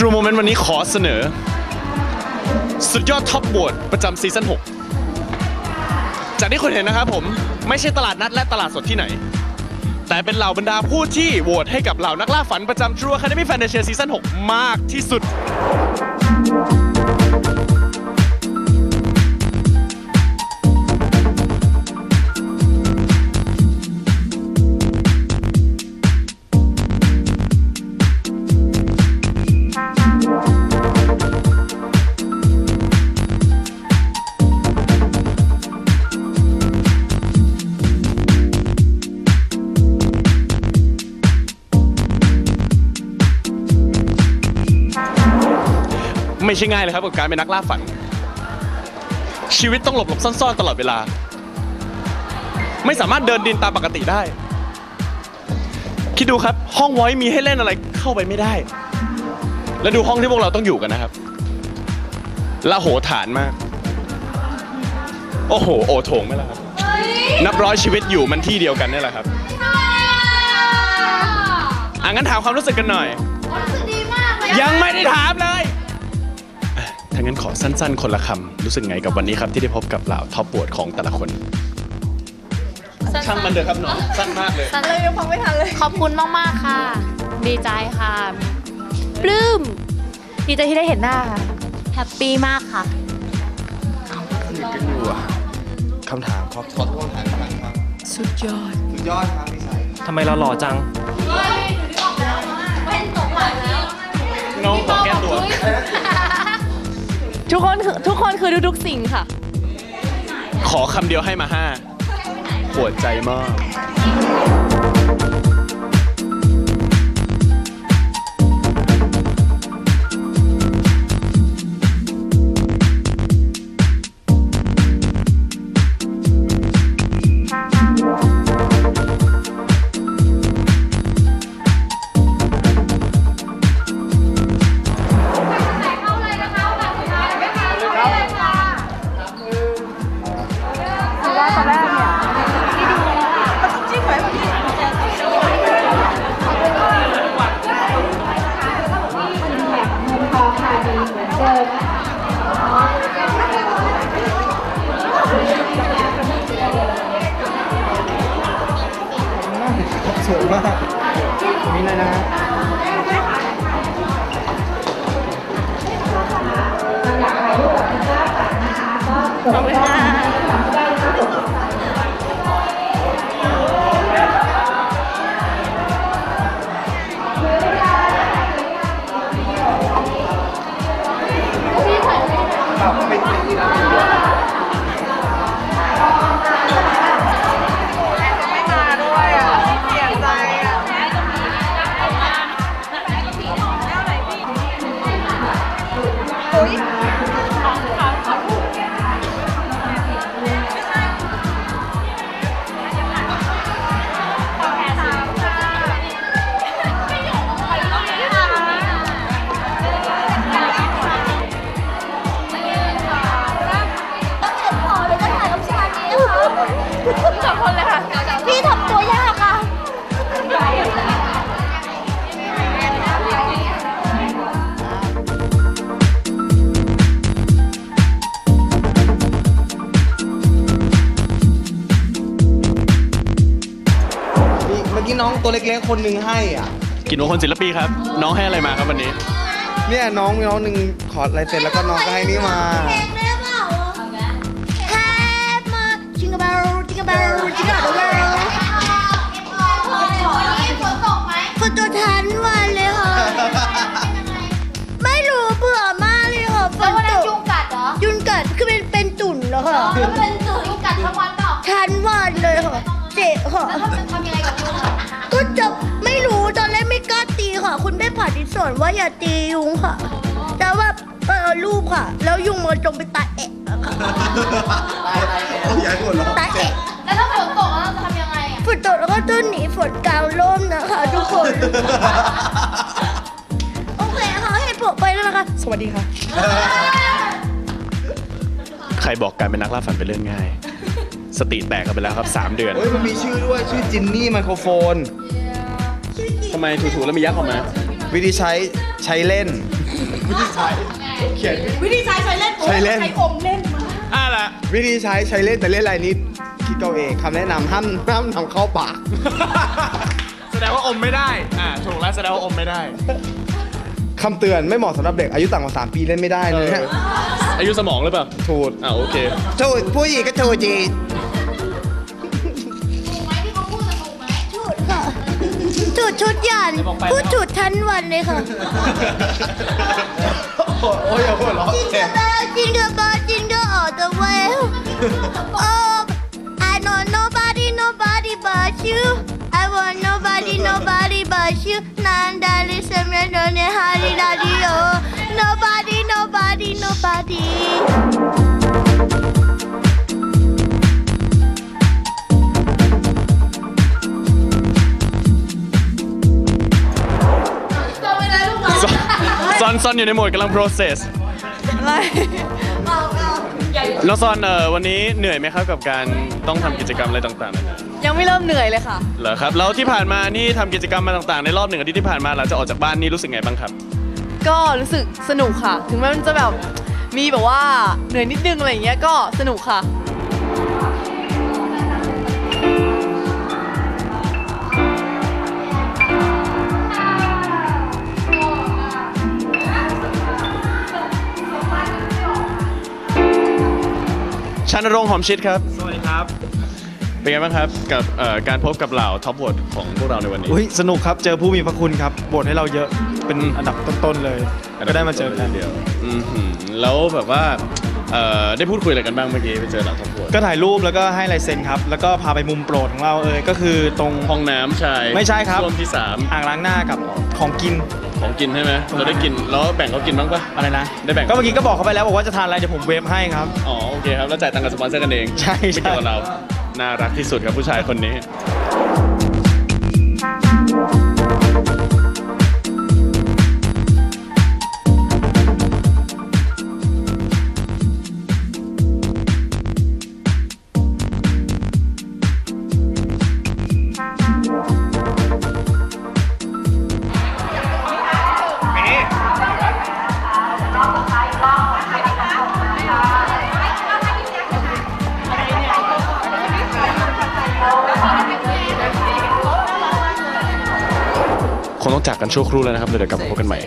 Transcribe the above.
True Moment วันนี้ขอเสนอ สุดยอดท็อปบวดประจำซีซั่น6 จากที่คุณเห็นนะครับผมไม่ใช่ตลาดนัดและตลาดสดที่ไหน แต่เป็นเหล่าบรรดาผู้ที่โหวตให้กับเหล่านักล่าฝันประจำ True Academy Fantasy ซีซั่น6มากที่สุด ไม่ใช่ง่ายเลยครับกับการเป็นนักล่าฝัน ชีวิตต้องหลบหลบซ่อนๆตลอดเวลา ไม่สามารถเดินดินตามปกติได้ คิดดูครับ ห้องไว้มีให้เล่นอะไรเข้าไปไม่ได้ แล้วดูห้องที่พวกเราต้องอยู่กันนะครับละโหฐานมาก โอ้โห โอโถงไหมล่ะครับ นับร้อยชีวิตอยู่มันที่เดียวกันนี่แหละครับอะงั้นถามความรู้สึกกันหน่อยรู้สึกดีมากเลยยังไม่ได้ถามเลยอะ ถ้างั้นขอสั้นๆ คนละคำรู้สึกไงกับวันนี้ครับที่ได้พบกับเหล่าท็อปบวดของแต่ละคน ช่างมันเถอะครับน้องสั้นมากเลย เลยยังฟังไม่ทันเลย ขอบคุณมากๆค่ะ ดีใจค่ะ ปลื้ม ดีใจที่ได้เห็นหน้าค่ะแฮปปี้มากค่ะคำถามขอขอโทษถามครั้งครับ สุดยอด สุดยอดครับพี่ชัยทำไมเราหล่อจัง ทุกคนคือทุกคนคือทุกๆสิ่งค่ะ ขอคำเดียวให้มาห้าปวดใจมาก ขอบคุณค่ะ ตัวเล็กๆคนหนึ่งให้อะ กินโอคนศิลปีครับ น้องให้อะไรมาครับวันนี้ เนี่ยน้องน้องหนึ่งขอลายเซ็นแล้วก็น้องก็ให้นี่มา Jingle bell, jingle bell, jingle bell ฝนตกทั้งวันเลยค่ะ ไม่รู้เบื่อมากเลยค่ะฝนตกยุงกัดเหรอยุงกัดคือเป็นเป็นตุ่นแล้วค่ะแล้วเป็นสื่อยุงกัดทั้งวันเปล่าทั้งวันเลยค่ะเจ็บค่ะ ดิสอนว่าอย่าตียุงค่ะ แต่ว่าเออลูกค่ะ แล้วยุงมันจงไปตายแอะอะค่ะอย่าให้หัวเราะตายแอะแล้วถ้าฝนตกแล้วเราจะทำยังไงอะฝนตกแล้วก็ต้องหนีฝนกลางร่มนะคะทุกคน โอเคค่ะให้ผมไปแล้วนะคะ สวัสดีค่ะ ใครบอกการเป็นนักล่าฝันเป็นเรื่องง่าย สติแตกกันไปแล้วครับ 3 เดือน เฮ้ยมันมีชื่อด้วยชื่อจินนี่ไมโครโฟนทำไมถูๆแล้วมียักษ์ออกมา วิธีใช้ใช้เล่น วิธีใช้เขียน วิธีใช้ใช้เล่นใช้เล่น ใช้อมเล่นมาอะละวิธีใช้ใช้เล่นแต่เล่นอะไรนิดคิดเอาเองคำแนะนำห้ามห้ามทำเข้าปาก แสดงว่าอมไม่ได้ อ่าถูกแล้วแสดงว่าอมไม่ได้ คำเตือนไม่เหมาะสำหรับเด็กอายุต่ำกว่า 3 ปีเล่นไม่ได้นะเนี่ยอายุสมองหรือเปล่า ถูกอ่าโอเคถูกผู้หญิงก็ถูกจี ดชุดยันพูดจุดทั้งวันเลยค่ะ โอ้ยอย่าหัวเราะจิงเจ็เกอบร์เบลจิงเกอร์เบลจิงเกอร์ออก the way oh I know nobody nobody but you I want nobody nobody but you Nanda listen me no ne hari radio nobody nobody nobody ซอนซอนอยู่ในโหมดกำลัง process น้องซอนเอ่อวันนี้เหนื่อยไหมครับกับการต้องทำกิจกรรมอะไรต่างๆนานายังไม่เริ่มเหนื่อยเลยค่ะ เหรอครับแล้วที่ผ่านมานี่ทำกิจกรรมมาต่างๆ ในรอบหนึ่งอาทิตย์ที่ผ่านมาหลังจากออกจากบ้านนี่รู้สึกไงบ้างครับ ก็รู้สึกสนุกค่ะ ถึงแม้มันจะแบบมีแบบว่าเหนื่อยนิดนึงอะไรอย่างเงี้ยก็สนุกค่ะ ชานรงค์หอมชิดครับ สวัสดีครับ เป็นไงบ้างครับกับเอ่อการพบกับเหล่าท็อปวอดของพวกเราในวันนี้ อุ้ยสนุกครับ เจอผู้มีพระคุณครับบทให้เราเยอะเป็นอันดับต้นๆเลย ก็ได้มาเจอกัน เดียวอือหือแล้วแบบว่าเอ่อได้พูดคุยอะไรกันบ้างเมื่อกี้ไปเจอเหล่าท็อปวอดก็ถ่ายรูปแล้วก็ให้ลายเซ็นครับ แล้วก็พาไปมุมโปรดของเราเออก็คือตรง ห้องน้ำชายไม่ใช่ครับวมที่สาม อ่างล้างหน้ากับของกิน ของกินใช่ไหมเราได้กินแล้วแบ่งเขากินบ้างปะอะไรนะ ได้แบ่ง ก็เมื่อกี้ก็บอกเขาไปแล้วบอกว่าจะทานอะไรเดี๋ยวผมเวฟให้ครับ อ๋อโอเคครับแล้วจ่ายตังค์กับสปอนเซอร์กันเองใช่ไม่เกี่ยวกับใช่เรา น่ารักที่สุดครับผู้ชายคนนี้ ต้องจากกันชั่วครู่แล้วนะครับเดี๋ยวกลับมาพบกันใหม่